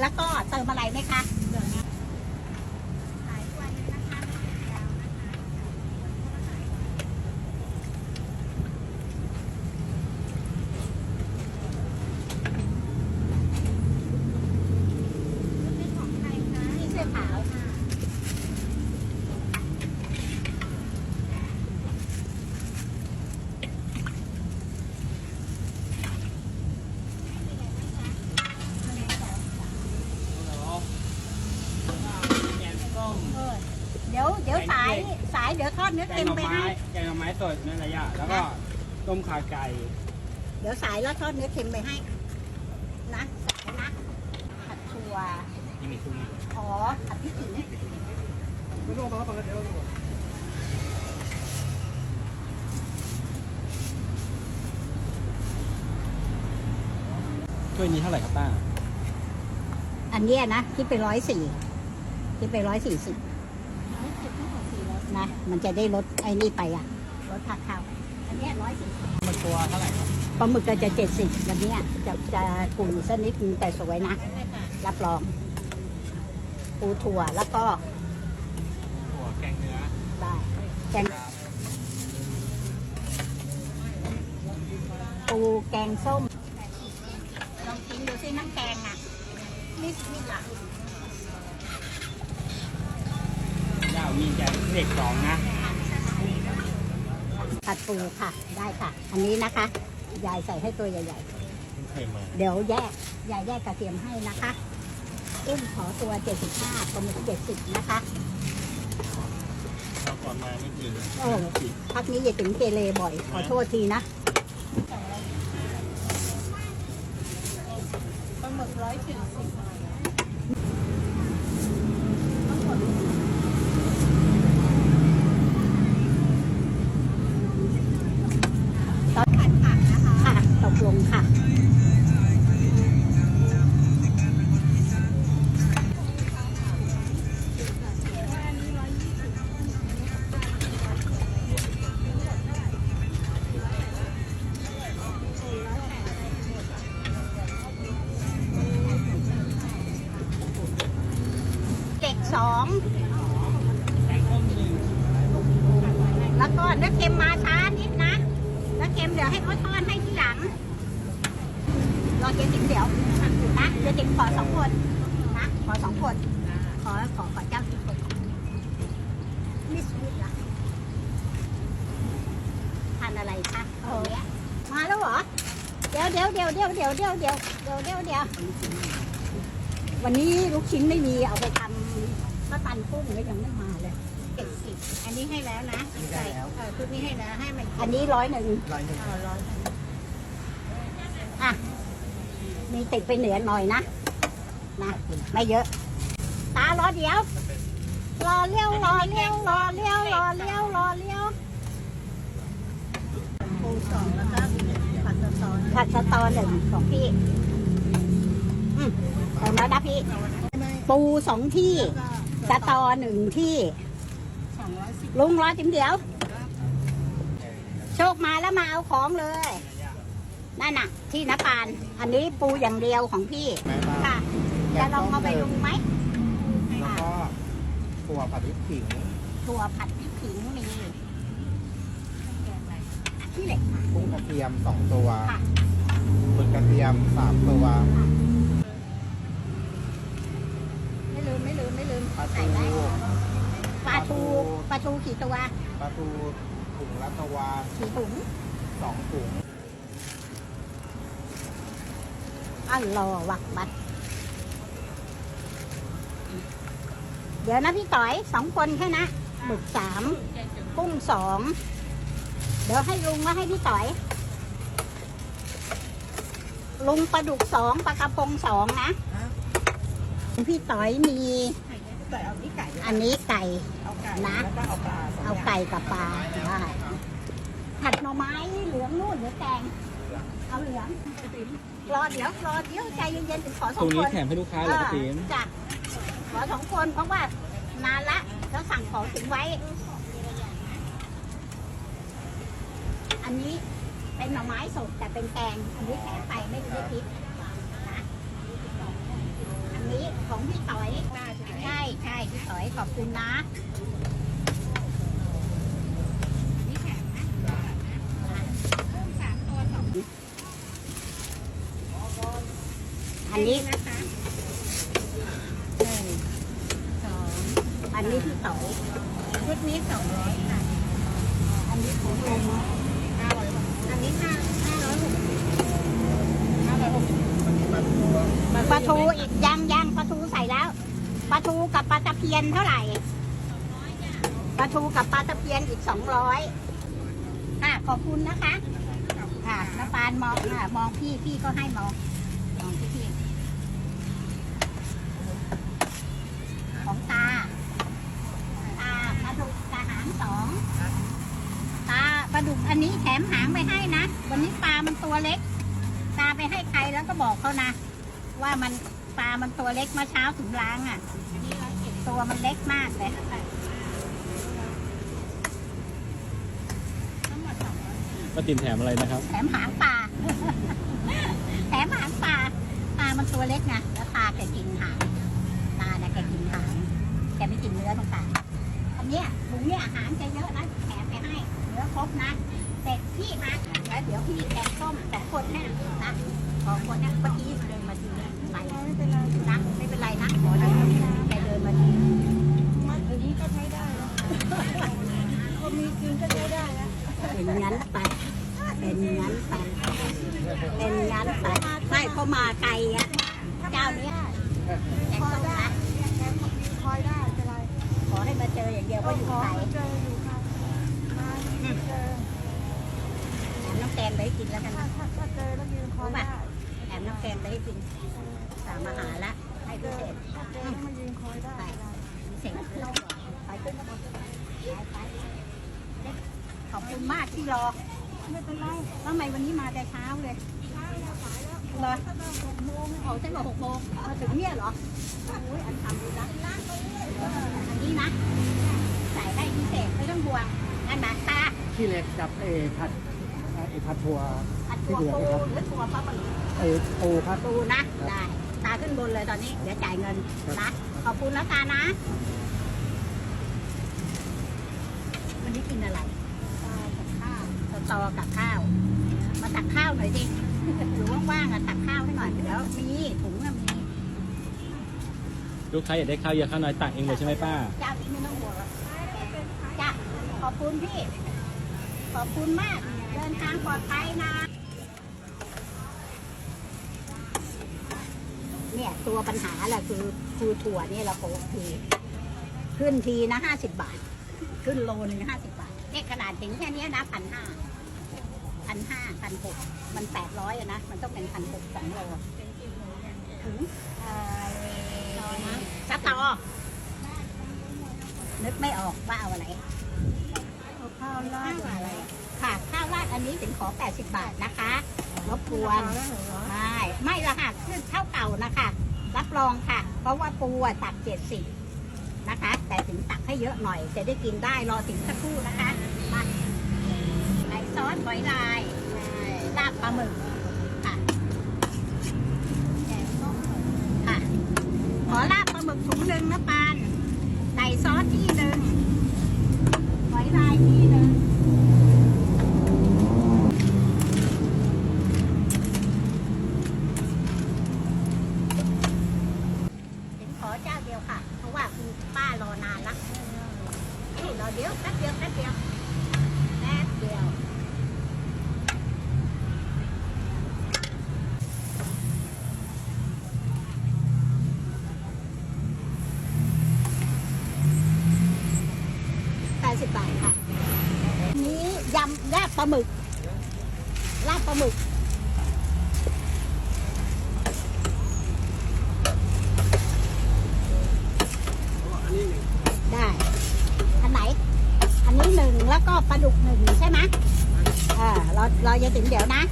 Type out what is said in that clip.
แล้วก็เติมอะไรไหมคะนี่เสื้อขาวค่ะ แกงส้ม เออเดี๋ยวเดี๋ยวสายสายเดี๋ยวทอดเนื้อแกเค็งหมน่อไปไม้ให้ แกงหน่อไม้สดนั่นแหละย่าแล้วก็ต้มขาไก่เดี๋ยวสายแล้วทอดเนื้อเค็มไปให้นะสายนะผัดถั่วยังมีซุ้มอ๋อผัดพริกขิงถ้วยนี้เท่าไหร่ครับป้าอันเนี้ยนะคิดไปร้อยสี่คิดไปร้อยสี่สิบ นะ มันจะได้ลดไอ้นี่ไปอะลดผักข้าวอันเนี้ร้อยสี่มันตัวเท่าไหร่ครับปลาหมึกก็จะเจ็ดสิบวันเนี้ยจะจะกลุ่มสักนิดนึงแต่สวยนะ รับรองปูถั่วแล้วก็ตัวแกงเนื้อได้แกงปูแกงส้มลองกินดูสิน้ำแกงอะนี่นี่หลัก มีแต่เด็กสองนะตัดปูค่ะ ได้ค่ะ อันนี้นะคะ ยายใส่ให้ตัวใหญ่ๆ เดี๋ยวแยก ยายแยกกระเทียมให้นะคะ อุ้มขอตัวเจ็ดสิบห้าหมันเจ็ดสิบนะคะเก่อนมาไม่กี่โอ้พักนี้อย่าถึงเกเรบ่อย ขอโทษทีนะปลาหมึกสิบ องแกงส้มแล้วก็เนื้อเค็มมาช้านิดนะเนื้อเค็มเดี๋ยวให้เขาทอดให้ทีหลังรอเจ๊ติ๋มเดี๋ยวนะเจ๊ติ๋มขอสองคนนะขอสองคนขอขอขอเจ้าที่คนมิสมิสละทานอะไรคะโอ้ยมาแล้วเหรอเดี๋ยวเดี๋ยวเดี๋ยวเดี๋ยวเดี๋ยวเดี๋ยวเดี๋ยวเดี๋ยวเดี๋ยววันนี้ลูกชิ้นไม่มีเอาไปทำ ข้าวตันกุ้งแล้วยังไม่มาเลยเจ็ดสิบอันนี้ให้แล้วนะใส่เออชุดนี้ให้แล้วให้มันอันนี้ร้อยหนึ่งร้อยหนึ่งเอาร้อยอะมีติดไปเหนือหน่อยนะนะไม่เยอะ ตารอเดี๋ยว รอเลี้ยวรอเลี้ยวรอเลี้ยวรอเลี้ยวรอเลี้ยวปูสองแล้วก็ผัดสตอผัดสตอหนึ่งของพี่อืมเติมแล้วนะพี่ปูสองที่ สตอหนึ่งที่สองร้อยสิบลุงรอจิมเดี๋ยว โชคมาแล้วมาเอาของเลยนั่นน่ะ ที่นปาน อันนี้ปูอย่างเดียวของพี่แม่บ้านค่ะ จะลองเอาไปลุงไหมแล้วก็ถั่วผัดพริกขิงถั่วผัดพริกขิงมีที่เหล็กค่ะกุ้งกระเทียมสองตัวค่ะหมึกกระเทียมสามตัว ไม่ลืมไม่ลืมไม่ลืม ปลา ใส่ ทู ได้ปลาทูปลา ทูกี่ตัวปลาทูถุงรัตวากี่ถุงสองถุงอ้าวรอวักบัตรเดี๋ยวนะพี่ต่อยสองคนแค่นะหมึกสามกุ้งสองเดี๋ยวให้ลุงมาให้พี่ต่อย ลุงปลาดุกสองปลากระพงสองนะ พี่ต่อยมีใส่เอาที่ไก่อันนี้ไก่เอาไก่ นะแล้วก็เอาเอาไก่กับปลาได้ผัดหน่อไม้เหลืองนู่นหรือแกงเอาเหลืองรอเดี๋ยวรอเดี๋ยวใจเย็นๆถึงขอสตอรงงคนี้นแถมให้ลูกค้าเหรอป้าติ๋มจ้ะขอสองคนเพราะว่านานละแล้วสั่งของถึงไว้ อันนี้เป็นหน่อไม้สดแต่เป็นแกงอันนี้แถมไปไม่ได้คิดนะอันนี้ของพี่ต่อยใช่ใช่พี่ต่อยขอบคุณนะนี่แข็งนะสามตัวสอง อันนี้นะคะหนึ่งสองอันนี้พี่ต่อยชุดนี้สองร้อยค่ะ อันนี้ของลุงอันนี้ห้าห้าร้อยหกสิบห้าร้อยหกสิบปลาทูอีกยังยังปลาทูใส่แล้วปลาทูกับปลาตะเพียนเท่าไหร่ปลาทูกับปลาตะเพียนอีกสองร้อยค่ะขอบคุณนะคะ ค่ะน้าปานมองค่ะมองพี่พี่ก็ให้มองมองพี่พี่ของตา ตาปลาดุกกระหางสองตาป ลาดุกอันนี้แถมหางไปให้นะ วันนี้ปลามันตัวเล็ก ตาไปให้ใครแล้วก็บอกเขานะ ว่ามันปลามันตัวเล็กเมื่อเช้าถึงล้างอะตัวมันเล็กมากเลยป้าติ๋มแถมอะไรนะครับ แถมหางปลา แถมหางปลา ปลามันตัวเล็กไง แล้วตาแกกินหางตาเนี่ยแกกินหาง แกไม่กินเนื้อตรงกลางอันเนี้ยถุงเนี้ยอาหารแกเยอะนะ แถมไปให้เนื้อครบนะเสร็จพี่มาแล้วเดี๋ยวพี่แกงส้มแต่คนเนี่ยนะสองคนเนี่ยเมื่อกี้เดินมาทีเนี่ยไปไม่เป็นไรนะไม่เป็นไรนะขอเดินมาทีแกเดินมาทีมันอย่างนี้ก็ใช้ได้นะคนมีกินก็ใช้ได้นะเป็นงั้นไปเป็นงั้นไปเป็นงั้นไปไม่เขามาไกลอะเจ้าเนี้ยแกงคอยส้มได้นะแกคอยได้เป็นไรขอให้มาเจออย่างเดียวก็ว่าอยู่ขอไกล มาเจออยู่ค่ะมาเจอแถมน้ำแกงไปให้กินแล้วกันถ้านะถ้าถ้าเจอแล้วยืนคอยได้แถมน้ำแกงไปให้กินสามอาหารละให้เจพิอเศษถ้าเจอแล้วมายืนคอยได้พิเศษไปขึ้นมาบนไปไปขอบคุณมากที่รอไม่เป็นไรทำไมวันนี้มาแต่เช้าเลยเลยออกตั้งแต่หกโมงมาถึงเนี่ยเหรอโอ้ยอันทำดีนะอันนี้นะใส่ให้พิเศษไม่ต้องห่วงอันหนาตา ขี้เล็กกับเอผัดเอผัดถั่วอันตัวปูหรือตัวปลาหมึกเอปูครับ ปูนะได้ ตาขึ้นบนเลยตอนนี้ เดี๋ยวจ่ายเงินนะขอบคุณนะตานะ วันนี้กินอะไรตากับข้าวสตอกับข้าว มาตักข้าวหน่อยดิหรือว่างๆอะตักข้าวให้หน่อยเดี๋ยวมีถุงอะมีลูกค้าอยากได้ข้าวเยอะข้าวน้อยตักเองเลยใช่ไหมป้าเจ้านี้ไม่ต้องห่วงหรอกจ้ะขอบคุณพี่ ขอบคุณมาก เดินทางปลอดภัยนะ เนี่ยตัวปัญหาแหละคือคือถั่วเนี่ยเราโกทีขึ้นทีนะห้าสิบบาท ขึ้นโลหนึ่งห้าสิบบาทเนี่ยขนาดถึงแค่นี้นะพันห้าพันห้าพันหกมันแปดร้อยนะ มันต้องเป็นพันหกสองโลถึงเอ่อสตอนึกไม่ออกว่าเอาอะไร ข้าวราดอะไรค่ะ ข้าวราดอันนี้ถึงขอ 80 บาทนะคะรบกวนไม่ไม่ละค่ะขึ้นเท่าเก่านะคะ รับรองค่ะ เพราะว่าปูอะตัก70นะคะ แต่ถึงตักให้เยอะหน่อย จะได้กินได้รอถึงสักครู่นะคะมาใส่ซอสหอยลายลาบปลาหมึกค่ะค่ะ ขอลาบปลาหมึกถุงหนึ่งนะปาน ใส่ซอสที่หนึ่งหอยลายที่หนึ่ง ถึงขอเจ้าเดียวค่ะ เพราะว่าคุณป้ารอนานละนี่รอเดี๋ยวแป๊บเดียวแป๊บเดียวแป๊บเดียวแปดสิบบาทค่ะ นี้ยำลาบ ปลาหมึก ลาบปลาหมึก ได้ อันไหน อันนี้หนึ่งแล้วก็ปลาดุกหนึ่งใช่ไหมอ่าเราเราจะถึงเดี๋ยวนะ